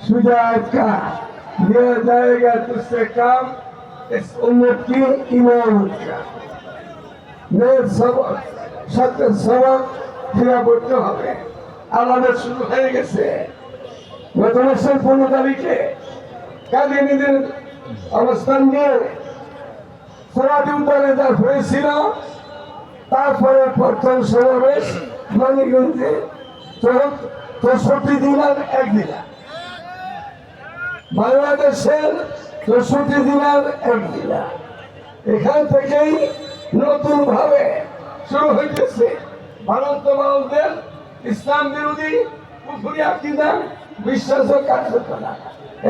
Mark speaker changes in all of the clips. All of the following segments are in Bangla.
Speaker 1: शुजात का दिया जाएगा तुझसे काम इस उम्मत की इमामत का मैं सब সত্য সবক ফিরা করতে হবে আলাদা শুরু হয়ে গেছে গত মাসের পনেরো তারিখে কাদিনীদের অবস্থান নিয়ে সমাধি উদ্যানে যা হয়েছিল তারপরে প্রথম সমাবেশ মানিগঞ্জে চৌ- চৌষট্টি দিনার এক দিনা বাংলাদেশের চৌষট্টি দিনার এক দিনা এখান থেকেই নতুন ভাবে শুরু হইতেছে ভারত বাউলদের ইসলাম বিরোধী পুকুরি আকিদা বিশ্বাস ও কার্যকরা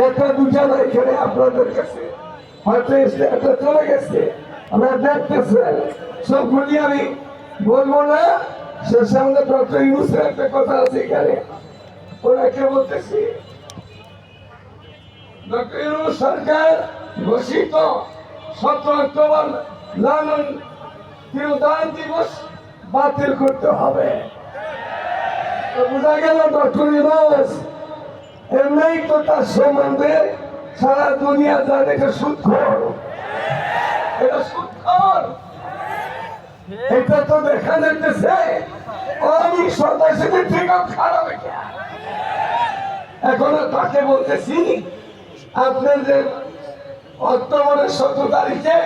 Speaker 1: একটা দুটা না, এখানে আপনাদের কাছে হয়তো একটা চলে গেছে। আমরা দেখতেছেন সবগুলি আমি বলব না, সে সামনে ডক্টর ইউসের একটা কথা আছে এখানে। ওরা কে বলতেছি ডক্টর সরকার ঘোষিত সতেরো অক্টোবর লালন তিরোদান দিবস বাতিল করতে হবে। বোঝা গেল ডক্টর ইউনুস এমনি তো তার সম্বন্ধে সারা দুনিয়া জানে এটা সুৎখর। এটা সুৎখর। এটা তো দেখা যাইতেছে আমি সদস্যদের থেকেও খারাপ। এখন তাকে বলতেছি আপনার যে অক্টোবরের সতেরো তারিখে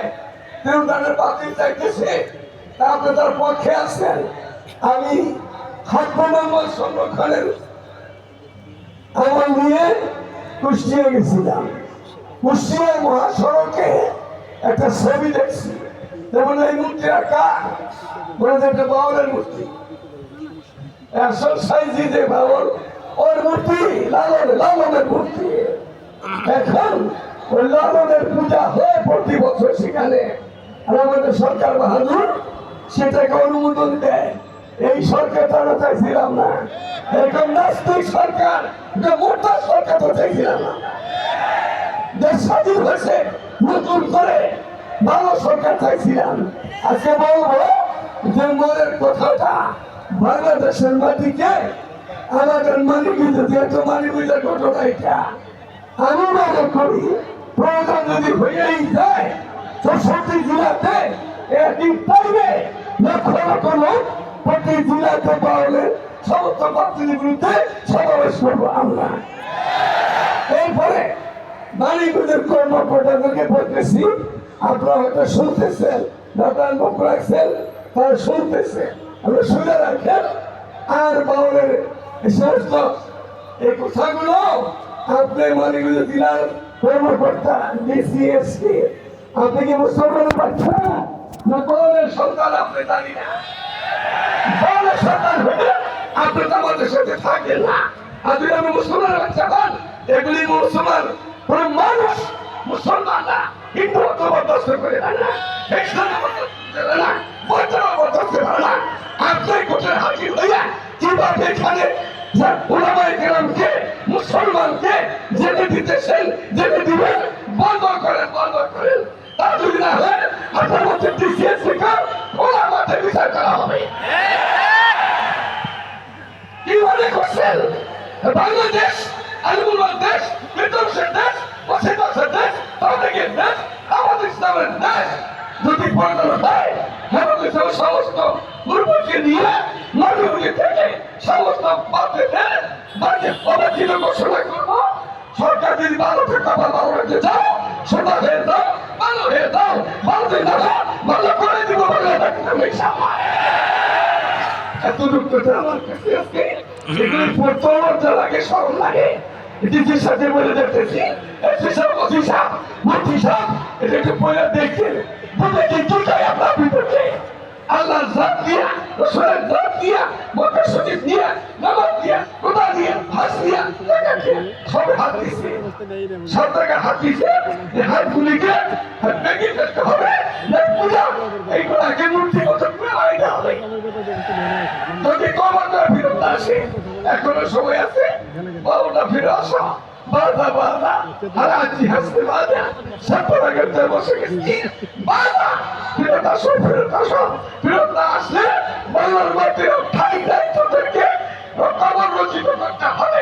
Speaker 1: আপনি তার পক্ষে আছেন? আমি খাদ্যমঙ্গল সংরক্ষণের আমার নিয়ে কুষ্টিয়া গেছিলাম। মহাসড়কে একটা ছবি দেখছি। যেমন এই মূর্তি একটা বাউলের মূর্তি। আসল সাইজি যে বাউল, ওর মূর্তি লালন লালনের মূর্তি। এখন ওই লালনের পূজা হয় প্রতি বছর সেখানে। আর আমাদের সরকার বাহাদুর সেটাকে অনুমোদন দেয়। এই সরকার তারা চাইছিলাম না। এরকম নাস্তিক সরকার মোটা সরকার তো চাইছিলাম না। দেশ স্বাধীন হয়েছে, নতুন করে ভালো সরকার চাইছিলাম। আজকে বলব যে মনের কথাটা, বাংলাদেশের মাটিকে আমাদের মালিক যদি একটা মালিক বুঝার ঘটনা এটা? আমি করি, প্রয়োজন যদি হয়েই যায়, চৌষট্টি জেলাতে একই টাইমে লক্ষ লক্ষ লোক প্রতি জেলাতে পাওয়ালে সমস্ত বাতিলের বিরুদ্ধে সমাবেশ করব আমরা। এরপরে মালিকদের কর্মকর্তাদেরকে বলতেছি, আপনারা হয়তো শুনতেছেন দাদার মুখ রাখছেন তারা শুনতেছে। আমরা শুনে রাখেন, আর বাউলের সমস্ত এই কথাগুলো আপনি মালিকদের জেলার কর্মকর্তা, ডিসিএসকে। আপনি কি মুসলমান পাচ্ছেন না কোনের সন্তান আপনি জানি না। কোনের সন্তান আপনি তো আমাদের সাথে থাকেন না। আর আমি মুসলমান বাচ্চা এগুলি মুসলমান। মানুষ মুসলমান না। মুসলমানকে যেতে দিতেছেন যেতে দিবেন বন্ধ করেন বন্ধ করেন তা যদি না হয়, আপনার মধ্যে ডিসিএস থেকে ওলা মাঠে বিচার করা হবে। করছেন? বাংলাদেশ দেশ দেশ দেশ দেশ? আমাদের ইসলামের দেশ যদি দেয় হেমন্ত সমস্ত নিয়ে থেকে সমস্ত বাড়িতে অবাধিত ঘোষণা করব সরকার যদি ভালো থেকে আবার ভালো রেখে যাও সোনা হয়ে দাও ভালো হয়ে দাও ভালো হয়ে দাও ভালো করে দিব সময় এতটুকু তো আমার কাছে আছে এগুলি পড়তে লজ্জা লাগে সরম লাগে ডিজির সাথে বলে দেখতেছি এসপি সাহেব ওসি সাহেব মন্ত্রী সাহেব এটা একটু পড়ে দেখছে বলে কি দুটাই আপনার দিয়া টাকা হাত হাতগুলিকে হবে। পূজা এইগুলো আগে মূর্তি হবে। যদি কমান্ডার ফিরত আসে, এখনও সময় আছে বারোটা ফিরে আসো, বাধা বাধা আর আজি হাসতে বাধা সাতটা গেছে বসে গেছি, বাধা, ফিরত আসো ফিরত আসো না আসলে বাংলার মাটির ঠাই দায়িত্ব থেকে কবর রচিত করতে হবে